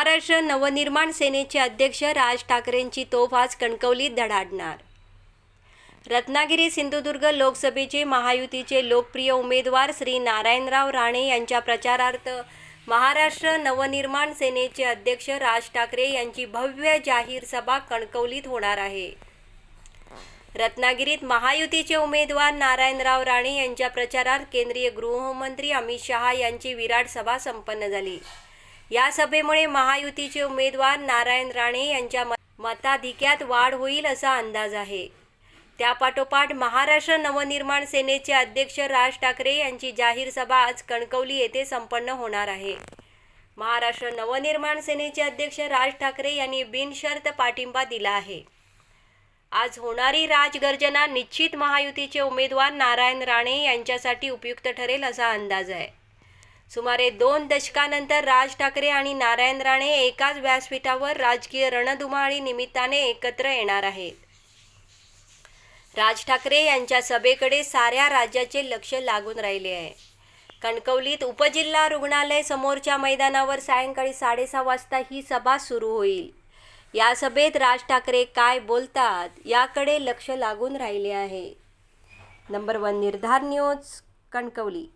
महाराष्ट्र नवनिर्माण सेनेचे अध्यक्ष राज ठाकरेंची तोफ आज कणकवलीत धडाडणार. रत्नागिरी सिंधुदुर्ग लोकसभेचे महायुतीचे लोकप्रिय उमेदवार श्री नारायणराव राणे यांच्या प्रचारार्थ महाराष्ट्र नवनिर्माण सेनेचे अध्यक्ष राज ठाकरे यांची भव्य जाहीर सभा कणकवलीत होणार आहे. रत्नागिरीत महायुतीचे उमेदवार नारायणराव राणे यांच्या प्रचारात केंद्रीय गृहमंत्री अमित शहा यांची विराट सभा संपन्न झाली. या सभेमुळे महायुतीचे उमेदवार नारायण राणे यांच्या मताधिक्यात वाढ होईल असा अंदाज आहे. त्यापाठोपाठ महाराष्ट्र नवनिर्माण सेनेचे अध्यक्ष राज ठाकरे यांची जाहीर सभा आज कणकवली येथे संपन्न होणार आहे. महाराष्ट्र नवनिर्माण सेनेचे अध्यक्ष राज ठाकरे यांनी बिनशर्त पाठिंबा दिला आहे. आज होणारी राजगर्जना निश्चित महायुतीचे उमेदवार नारायण राणे यांच्यासाठी उपयुक्त ठरेल असा अंदाज आहे. सुमारे दोन दशकानंतर राज ठाकरे आणि नारायण राणे एकाच व्यासपीठावर राजकीय रणधुमाळी निमित्ताने एकत्र येणार आहेत. राज ठाकरे यांच्या सभेकडे साऱ्या राज्याचे लक्ष लागून राहिले आहे. कणकवलीत उपजिल्हा रुग्णालय समोरच्या मैदानावर सायंकाळी साडेसहा वाजता ही सभा सुरू होईल. या सभेत राज ठाकरे काय बोलतात याकडे लक्ष लागून राहिले आहे. Number one Nirdhar news Kankavli.